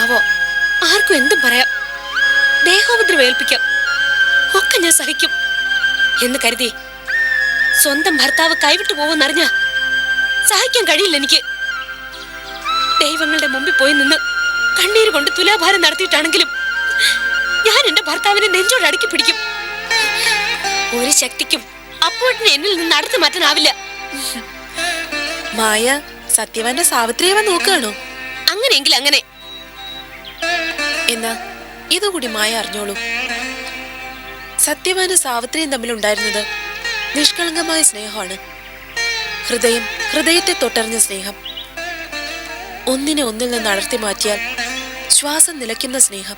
പാവോ. ആർക്കും എന്തും പറയാം. ദേഹോപദ്രവം ഏൽപ്പിക്കാം. ഒക്കെ ഞാൻ സഹിക്കും. എന്ന് കരുതി സ്വന്തം ഭർത്താവ് കൈവിട്ടു പോകുമെന്നറിഞ്ഞ സഹിക്കാൻ കഴിയില്ല എനിക്ക്. ദൈവങ്ങളുടെ മുമ്പിൽ പോയി നിന്ന് കണ്ണീര് കൊണ്ട് തുലാഭാരം നടത്തിയിട്ടാണെങ്കിലും ഞാൻ എന്റെ ഭർത്താവിനെ നെഞ്ചോട് അടുക്കി പിടിക്കും. ഒരു ശക്തിക്കും അപ്പോട്ടിനെ എന്നിൽ നിന്ന് നടത്തി മാറ്റാനാവില്ല. മായ സത്യവാന്റെ സാവിത്രിയവ നോക്കുകയാണോ? അങ്ങനെയെങ്കിൽ അങ്ങനെ. എന്നാ ഇതുകൂടി മായ അറിഞ്ഞോളൂ. സത്യവാനും സാവിത്രിയും തമ്മിലുണ്ടായിരുന്നത് നിഷ്കളങ്കമായ സ്നേഹമാണ്. ഹൃദയം ഹൃദയത്തെ തൊട്ടറിഞ്ഞ സ്നേഹം. ഒന്നിനെ ഒന്നിൽ നിന്ന് അടർത്തി മാറ്റിയാൽ ശ്വാസം നിലയ്ക്കുന്ന സ്നേഹം.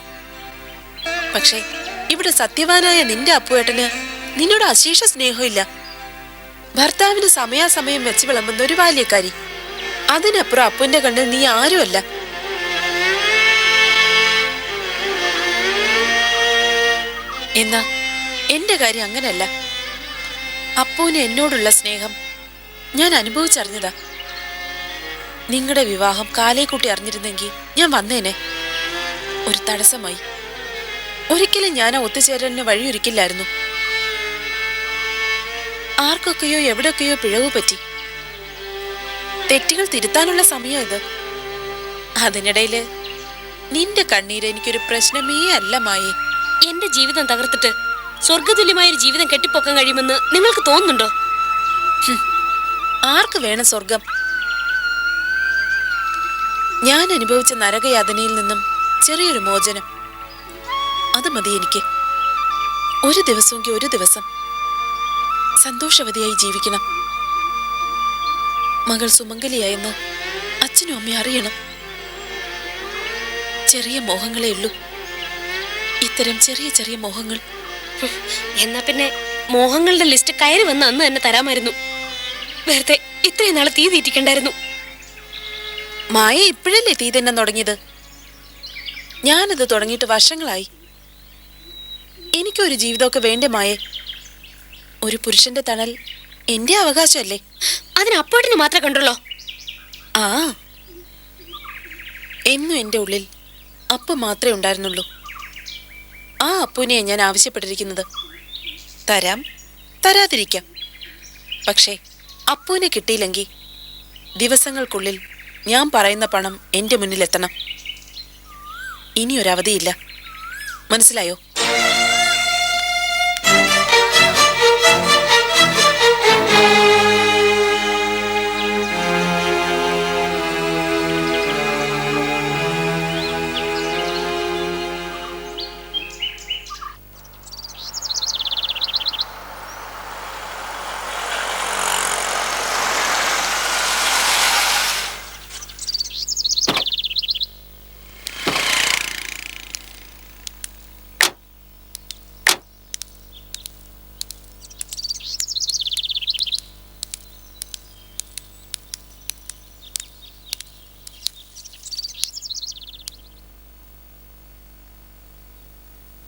പക്ഷേ ഇവിടെ സത്യവാനായ നിന്റെ അപ്പുവേട്ടന് നിന്നോട് അശേഷ സ്നേഹമില്ല. ഭർത്താവിന് സമയാസമയം വെച്ച് വിളമ്പുന്ന ഒരു ബാല്യക്കാരി. അതിനപ്പുറം അപ്പുവിന്റെ കണ്ണിൽ നീ ആരുമല്ല. എന്നാ? എന്റെ കാര്യം അങ്ങനെയല്ല അപ്പൂന് എന്നോടുള്ള സ്നേഹം ഞാൻ അനുഭവിച്ചറിഞ്ഞതാ. നിങ്ങളുടെ വിവാഹം കാലേക്കുട്ടി അറിഞ്ഞിരുന്നെങ്കിൽ ഞാൻ വന്നേനെ. ഒരു തടസ്സമായി. ഒരിക്കലും ഞാൻ ഒത്തുചേരലിന് വഴിയൊരുക്കില്ലായിരുന്നു. ആർക്കൊക്കെയോ എവിടെയൊക്കെയോ പിഴവ് പറ്റി. തെറ്റുകൾ തിരുത്താനുള്ള സമയം ഇത്. അതിനിടയിൽ നിന്റെ കണ്ണീര് എനിക്കൊരു പ്രശ്നമേ അല്ല മായേ. എന്റെ ജീവിതം തകർത്തിട്ട് സ്വർഗതുല്യമായ ഒരു ജീവിതം കെട്ടിപ്പൊക്കാൻ കഴിയുമെന്ന് നിങ്ങൾക്ക് തോന്നുന്നുണ്ടോ? ആർക്ക് വേണം സ്വർഗം ഞാൻ അനുഭവിച്ച നരകയാതനയിൽ നിന്നും ചെറിയൊരു മോചനം. അത് മതി എനിക്ക്. ഒരു ദിവസമെങ്കിൽ ഒരു ദിവസം സന്തോഷവതിയായി ജീവിക്കണം. മകൾ സുമംഗലിയായെന്ന് അച്ഛനും അമ്മയും അറിയണം. ചെറിയ മോഹങ്ങളേ ഉള്ളൂ. ഇത്തരം ചെറിയ ചെറിയ മോഹങ്ങൾ. എന്നാ പിന്നെ മോഹങ്ങളുടെ ലിസ്റ്റ് കയറി വന്ന് അന്ന് തന്നെ തരാമായിരുന്നു. വെറുതെ ഇത്രയും നാളെ തീ തീറ്റിക്കണ്ടായിരുന്നു. മായ ഇപ്പോഴല്ലേ തീ തന്നെ തുടങ്ങിയത്? ഞാനത് തുടങ്ങിയിട്ട് വർഷങ്ങളായി. എനിക്കൊരു ജീവിതമൊക്കെ വേണ്ടേ മായേ? ഒരു പുരുഷന്റെ തണൽ എന്റെ അവകാശമല്ലേ? അതിന് അപ്പോട്ടിന് മാത്രമേ കണ്ടുള്ളോ? ആ. എന്നും എന്റെ ഉള്ളിൽ അപ്പം മാത്രമേ ഉണ്ടായിരുന്നുള്ളൂ. ആ അപ്പുവിനെയാണ് ഞാൻ ആവശ്യപ്പെട്ടിരിക്കുന്നത്. തരാം. തരാതിരിക്കാം. പക്ഷേ അപ്പൂനെ കിട്ടിയില്ലെങ്കിൽ ദിവസങ്ങൾക്കുള്ളിൽ ഞാൻ പറയുന്ന പണം എന്റെ മുന്നിലെത്തണം. ഇനിയൊരവധിയില്ല. മനസ്സിലായോ?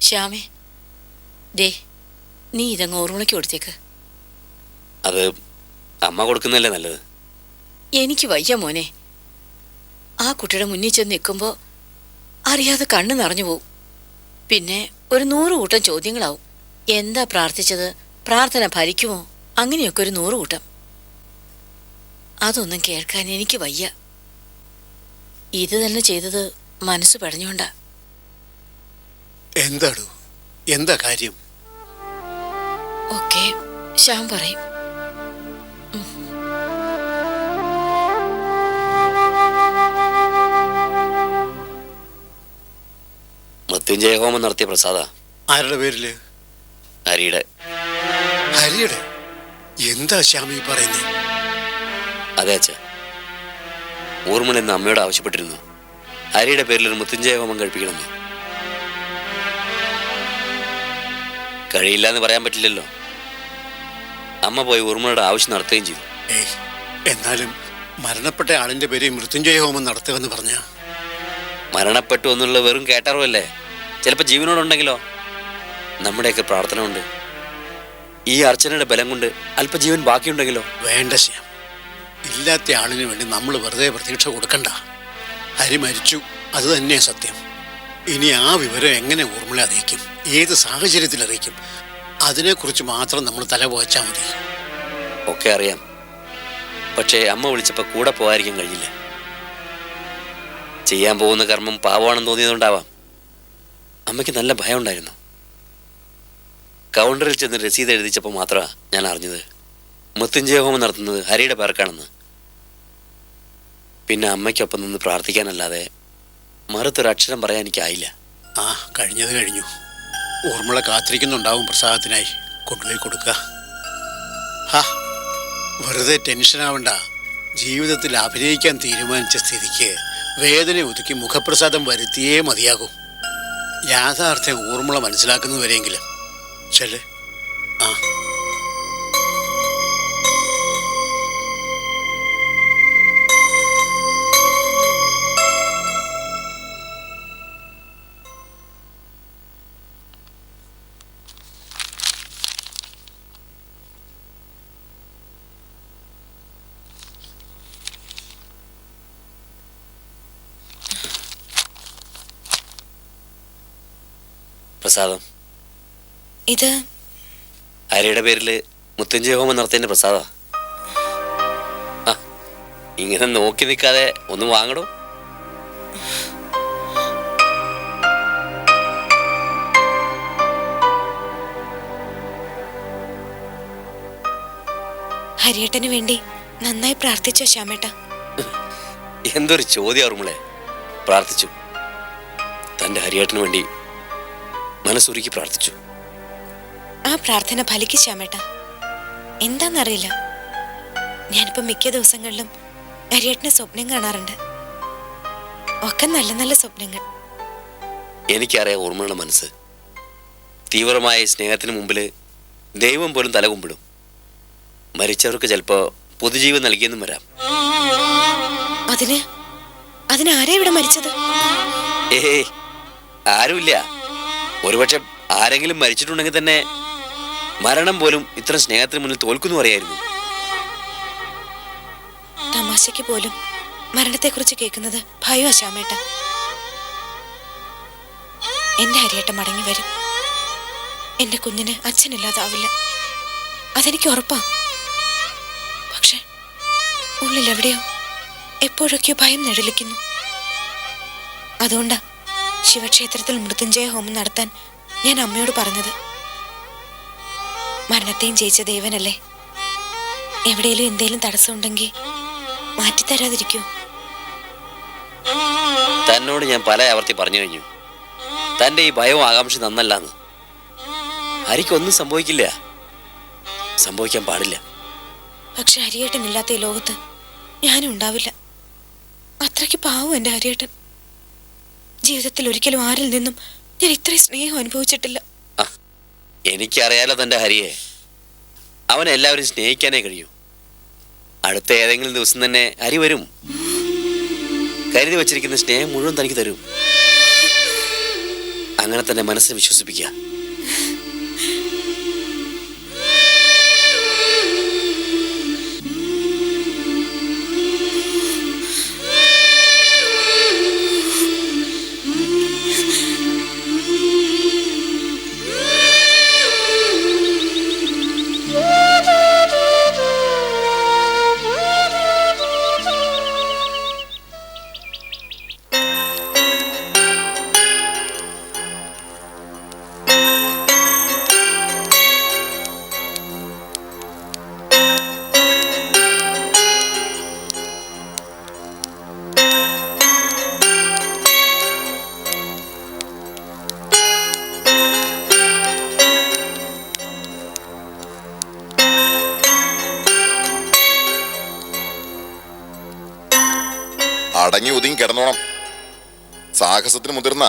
ശ്യാമേ ദേ നീ ഇതങ്ങ് ഓർമ്മയ്ക്ക് കൊടുത്തേക്ക്. അത് അമ്മ കൊടുക്കുന്നല്ലേ നല്ലത്? എനിക്ക് വയ്യ മോനെ. ആ കുട്ടിയുടെ മുന്നിൽ ചെന്ന് നിൽക്കുമ്പോൾ അറിയാതെ കണ്ണ് നിറഞ്ഞു പോവും. പിന്നെ ഒരു നൂറ് കൂട്ടം ചോദ്യങ്ങളാവും. എന്താ പ്രാർത്ഥിച്ചത്? പ്രാർത്ഥന ഫലിക്കുമോ? അങ്ങനെയൊക്കെ ഒരു നൂറ് കൂട്ടം. അതൊന്നും കേൾക്കാൻ എനിക്ക് വയ്യ. ഇത് തന്നെ ചെയ്തത് മനസ്സ് പടഞ്ഞോണ്ടാ എന്താടു? എന്താ കാര്യം? ശ്യാം പറയും. മൃത്യുഞ്ജയ ഹോമം നടത്തിയ പ്രസാദ. ആരുടെ പേരിൽ? ഹരിയുടെ. ഹരിയുടെ? എന്താ ശ്യാമി പറയുന്നത് അതെ അച്ഛ. ഊർമ്മൻ എന്ന് അമ്മയോട് ആവശ്യപ്പെട്ടിരുന്നു. ഹരിയുടെ പേരിൽ ഒരു മൃത്യുഞ്ജയ ഹോമം കഴിപ്പിക്കണമെന്ന്. കഴിയില്ല എന്ന് പറയാൻ പറ്റില്ലല്ലോ. അമ്മ പോയി ഉറുമയുടെ ആവശ്യം നടത്തുകയും ചെയ്തു. എന്നാലും മരണപ്പെട്ട ആളിന്റെ പേര് മൃത്യുഞ്ജയ ഹോമം നടത്തുമെന്ന് പറഞ്ഞ? മരണപ്പെട്ടു എന്നുള്ള വെറും കേട്ടറിവല്ലേ? ചിലപ്പോൾ ജീവനോടുണ്ടെങ്കിലോ? നമ്മുടെയൊക്കെ പ്രാർത്ഥന ഉണ്ട് ഈ അർച്ചനയുടെ ബലം കൊണ്ട് അല്പജീവൻ ബാക്കിയുണ്ടെങ്കിലോ? വേണ്ട ശ്യാം. ഇല്ലാത്ത ആളിന് വേണ്ടി നമ്മൾ വെറുതെ പ്രതീക്ഷ കൊടുക്കണ്ട. ഹരി മരിച്ചു അത് തന്നെയാണ് സത്യം. ഇനി ആ വിവരം എങ്ങനെ ഊർമിള അറിയിക്കും? ഏത് സാഹചര്യത്തിൽ അറിയിക്കും? അതിനെക്കുറിച്ച് മാത്രം നമ്മൾ തല പോച്ചാൽ മതി. ഒക്കെ അറിയാം. പക്ഷേ അമ്മ വിളിച്ചപ്പോൾ കൂടെ പോകാതിരിക്കാൻ കഴിയില്ല. ചെയ്യാൻ പോകുന്ന കർമ്മം പാവമാണെന്ന് തോന്നിയതുകൊണ്ടാവാം. അമ്മയ്ക്ക് നല്ല ഭയം ഉണ്ടായിരുന്നു. കൗണ്ടറിൽ ചെന്ന് രസീത് എഴുതിച്ചപ്പോൾ മാത്രമാണ് ഞാൻ അറിഞ്ഞത്. മൃത്യുഞ്ജയ ഹോമം നടത്തുന്നത് ഹരിയുടെ പേർക്കാണെന്ന്. പിന്നെ അമ്മയ്ക്കൊപ്പം നിന്ന് പ്രാർത്ഥിക്കാനല്ലാതെ മറുത്തൊരു അക്ഷരം പറയാൻ എനിക്കായില്ല. ആ കഴിഞ്ഞത് കഴിഞ്ഞു. ഊർമിള കാത്തിരിക്കുന്നുണ്ടാവും പ്രസാദത്തിനായി. കൊണ്ടുപോയി കൊടുക്കുക ഹാ വെറുതെ ടെൻഷനാവണ്ട ജീവിതത്തിൽ അഭിനയിക്കാൻ തീരുമാനിച്ച സ്ഥിതിക്ക് വേദന ഒതുക്കി മുഖപ്രസാദം വരുത്തിയേ മതിയാകും. യാഥാർത്ഥ്യം ഊർമിള മനസ്സിലാക്കുന്നവരെങ്കിലും ചെല്ലേ. ആ. പ്രസാദം. ഇത്? ഹരിയുടെ പേരിൽ മുത്തഞ്ജയ ഹോമം നടത്തിയതിന്റെ പ്രസാദ. ഇങ്ങനെ നോക്കി നിൽക്കാതെ ഒന്ന് വാങ്ങടോ. ഹരിയേട്ടന് വേണ്ടി നന്നായി പ്രാർത്ഥിച്ചോ ശ്യാമേട്ട. എന്തൊരു ചോദ്യം അറുമളെ പ്രാർത്ഥിച്ചു. തന്റെ ഹരിയേട്ടന് വേണ്ടി മനസ്സുരുക്കി പ്രാർത്ഥിച്ചു. ആ പ്രാർത്ഥന ഫലിക്ക് ശ്യാമേട്ട എന്താന്നറിയില്ല. ഞാനിപ്പോ മിക്ക ദിവസങ്ങളിലും ഹരിയേട്ടനെ സ്വപ്നം കാണാറുണ്ട്. ഒക്കെ നല്ല നല്ല സ്വപ്നങ്ങൾ. എനിക്കറിയാം ഓർമ്മയുടെ മനസ്സ്. തീവ്രമായ സ്നേഹത്തിന് മുമ്പിൽ ദൈവം പോലും തലകുമ്പിടും മരിച്ചവർക്ക് ചിലപ്പോൾ പൊതുജീവൻ നൽകിയെന്നും വരാം. അതിന് അതിനാരാ ഇവിടെ മരിച്ചത്? ഏ ആരുമില്ല. ഒരുപക്ഷെ ആരെങ്കിലും മരിച്ചിട്ടുണ്ടെങ്കിൽ തന്നെ മരണം പോലും ഇത്ര സ്നേഹത്തിന് മുന്നിൽ തോൽക്കുന്നു അറിയായിരുന്നു തമാശയ്ക്ക് പോലും മരണത്തെക്കുറിച്ച് കേൾക്കുന്നത് ഭയോ ശ്യാമേട്ട. എന്റെ ഹരിയേട്ട മടങ്ങി വരും. എന്റെ കുഞ്ഞിന് അച്ഛനില്ലാതാവില്ല. അതെനിക്ക് ഉറപ്പാ. പക്ഷെ ഉള്ളിൽ എവിടെയോ എപ്പോഴൊക്കെയോ ഭയം നിഴലിക്കുന്നു. അതുകൊണ്ടാ ശിവക്ഷേത്രത്തിൽ മൃത്യുഞ്ജയ ഹോമം നടത്താൻ ഞാൻ അമ്മയോട് പറഞ്ഞത്. മരണത്തെയും ജയിച്ച ദേവനല്ലേ? എവിടെയെങ്കിലും എന്തെങ്കിലും തടസ്സമുണ്ടെങ്കിൽ മാറ്റിത്തരാതിരിക്കൂ. തന്നോട് ഞാൻ പല ആവർത്തി പറഞ്ഞു കഴിഞ്ഞു. തന്റെ ഈ ഭയവും ആകാംക്ഷ നന്നല്ലാന്ന്. ഹരിക്കൊന്നും സംഭവിക്കില്ല. സംഭവിക്കാൻ പാടില്ല. പക്ഷെ ഹരിയേട്ടൻ ഇല്ലാത്ത ഈ ലോകത്ത് ഞാനും ഉണ്ടാവില്ല. അത്രയ്ക്ക് പാവം എന്റെ ഹരിയേട്ടൻ. ജീവിതത്തിൽ ഒരിക്കലും ആരിൽ നിന്നും ഞാൻ ഇത്രയും സ്നേഹം അനുഭവിച്ചിട്ടില്ല. എനിക്കറിയാലോ തന്റെ ഹരിയെ. അവൻ എല്ലാവരും സ്നേഹിക്കാനേ കഴിയൂ. അടുത്ത ഏതെങ്കിലും ദിവസം തന്നെ ഹരി വരും. കരുതി വച്ചിരിക്കുന്ന സ്നേഹം മുഴുവൻ തനിക്ക് തരും. അങ്ങനെ തന്നെ മനസ്സിനെ വിശ്വസിപ്പിക്കുക. സാഹസത്തിന് മുതിർന്ന?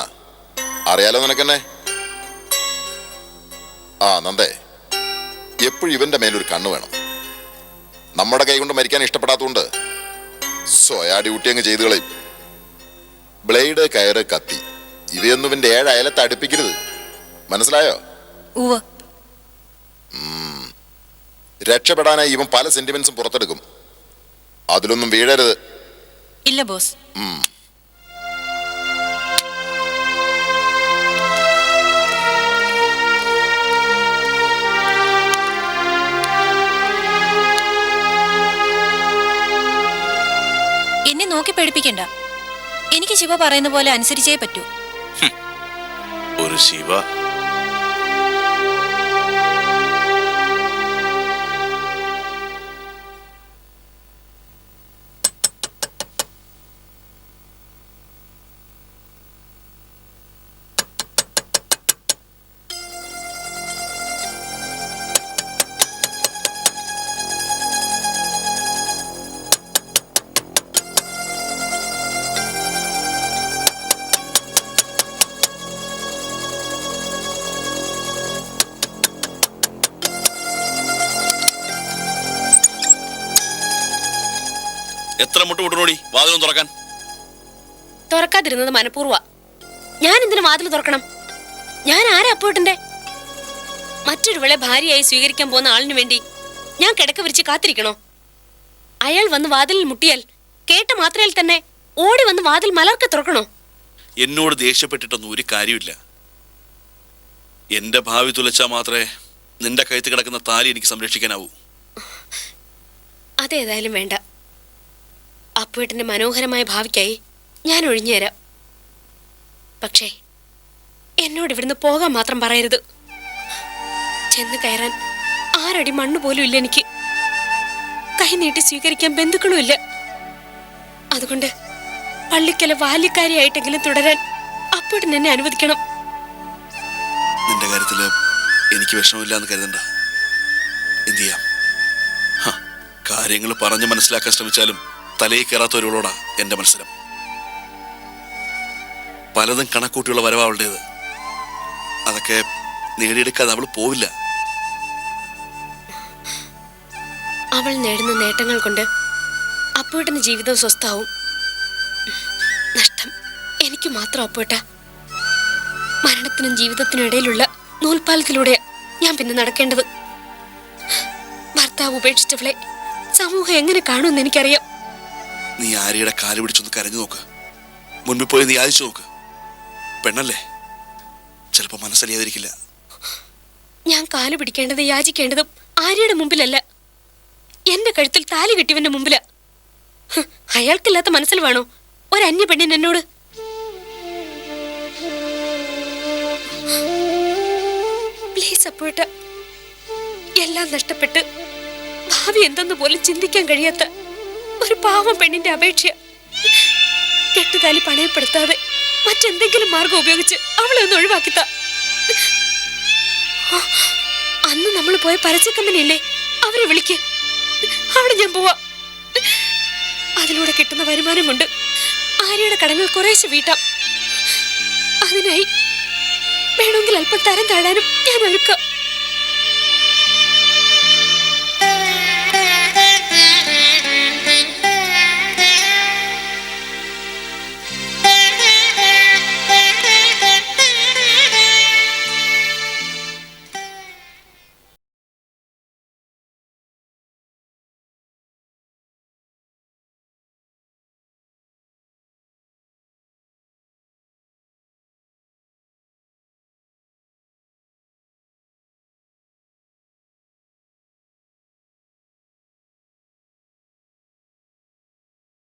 അറിയാലോ നിനക്കെന്നെ? ആ നന്ദേ. എപ്പോഴും ഇവന്റെ മേലൊരു കണ്ണ് വേണം. നമ്മുടെ കൈ കൊണ്ട് മരിക്കാൻ ഇഷ്ടപ്പെടാത്തതുകൊണ്ട് സ്വയാ ഡ്യൂട്ടി അങ്ങ് ചെയ്തു കളയും. ബ്ലേഡ് കയറ് കത്തി. ഇവയൊന്നും ഇവന്റെ ഏഴ് അയലത്ത് അടുപ്പിക്കരുത് മനസ്സിലായോ? രക്ഷപ്പെടാനായി ഇവൻ പല സെന്റിമെന്റ്സും പുറത്തെടുക്കും. അതിലൊന്നും വീഴരുത്. ഇല്ല ബോസ്. പേടിപ്പിക്കണ്ട എനിക്ക് ശിവ പറയുന്ന പോലെ അനുസരിച്ചേ പറ്റൂ. ഒരു ശിവ എത്ര മുട്ട് മുട്ടണോടി വാതിലും തുറക്കാൻ. തുറക്കാതിരുന്നത് മനഃപൂർവ. ഞാൻ എന്തിനു വാതിൽ തുറക്കണം? ഞാൻ ആരാ അപ്പോട്ടിന്റെ മറ്റൊരുവളെ ഭാര്യയായി സ്വീകരിക്കാൻ പോകുന്ന ആളിനു വേണ്ടി ഞാൻ കിടക്ക വിരിച്ച് കാത്തിരിക്കണോ? അയാൾ വന്ന് വാതിലിൽ മുട്ടിയാൽ കേട്ട മാത്രയിൽ തന്നെ ഓടി വന്ന് വാതിൽ മലർക്ക തുറക്കണോ? എന്നോട് ദേഷ്യപ്പെട്ടിട്ടൊന്നും ഒരു കാര്യമില്ല. എന്റെ ഭാവി തുലച്ചാൽ മാത്രമേ നിന്റെ കഴുത്ത് കിടക്കുന്ന താലി എനിക്ക് സംരക്ഷിക്കാനാവൂ. അതേതായാലും വേണ്ട. അപ്പുവേട്ടന്റെ മനോഹരമായ ഭാവിക്കായി ഞാൻ ഒഴിഞ്ഞുതരാം പക്ഷേ എന്നോട് ഇവിടുന്ന് പോകാൻ മാത്രം പറയരുത്. ചെന്ന് കയറാൻ ആരടി മണ്ണ് പോലും ഇല്ല എനിക്ക്. കൈ നീട്ടി സ്വീകരിക്കാൻ ബന്ധുക്കളും ഇല്ല. അതുകൊണ്ട് പള്ളിക്കല ബാല്യക്കാരിയായിട്ടെങ്കിലും തുടരാൻ അപ്പോട്ട് എന്നെ അനുവദിക്കണം. നിന്റെ കാര്യത്തിൽ എനിക്ക് വിഷമമില്ല എന്ന് കരുതണ്ട. എന്ത് ചെയ്യാം? കാര്യങ്ങൾ പറഞ്ഞു മനസ്സിലാക്കാൻ ശ്രമിച്ചാലും തലയിൽ കയറാത്തവരോടാ എന്റെ മത്സരം. പലതും കണക്കൂട്ടിയുള്ള വരവാ അവളുടേത്. അതൊക്കെ നേടിയെടുക്കാതെ അവൾ പോവില്ല. അവൾ നേടുന്ന നേട്ടങ്ങൾ കൊണ്ട് അപ്പുവേട്ടന് ജീവിതം സ്വസ്ഥാവും നഷ്ടം എനിക്ക് മാത്രം അപ്പുവേട്ട. മരണത്തിനും ജീവിതത്തിനും ഇടയിലുള്ള നൂൽപ്പാലത്തിലൂടെ ഞാൻ പിന്നെ നടക്കേണ്ടത്. ഭർത്താവ് ഉപേക്ഷിച്ചവളെ സമൂഹം എങ്ങനെ കാണുമെന്ന് എനിക്കറിയാം. നീ ആര്യയുടെ കാൽ പിടിച്ചൊന്ന് കരഞ്ഞു നോക്ക്. മുൻപിൽ പോയി നീ ആദിച്ചു നോക്ക്. പെണ്ണല്ലേ? ചിലപ്പോ മനസ്സലിയാതിരിക്കില്ല. ഞാൻ കാൽ പിടിക്കേണ്ടത് യാചിക്കേണ്ടതും ആര്യയുടെ മുമ്പിലല്ല. എന്റെ കഴുത്തിൽ താലി കെട്ടിയവന്റെ മുമ്പിലാ. അയാൾക്കില്ലാത്ത മനസ്സിൽ വേണോ? ഒരന്യ പെണ്ണിന് എന്നോട്? പ്ലീസ് അപ്പോട്ട എല്ലാം നഷ്ടപ്പെട്ട് ഭാവി എന്തെന്ന് പോലും ചിന്തിക്കാൻ കഴിയാത്ത ഒരു പാവം പെണ്ണിന്റെ അപേക്ഷ. കെട്ടുതാലി പണയപ്പെടുത്താതെ മറ്റെന്തെങ്കിലും മാർഗം ഉപയോഗിച്ച് അവളെ ഒന്ന് ഒഴിവാക്കിത്ത. അന്ന് നമ്മൾ പോയ പരസ്യക്കമ്പനിയല്ലേ അവരെ വിളിക്ക്. അവിടെ ഞാൻ പോവാ. അതിലൂടെ കിട്ടുന്ന വരുമാനമുണ്ട്. ആര്യയുടെ കടങ്ങൾ കുറേശ്ശെ വീട്ടാം. അതിനായി വേണമെങ്കിൽ അല്പം തരം താഴാനും ഞാൻ ഒരുക്കാം.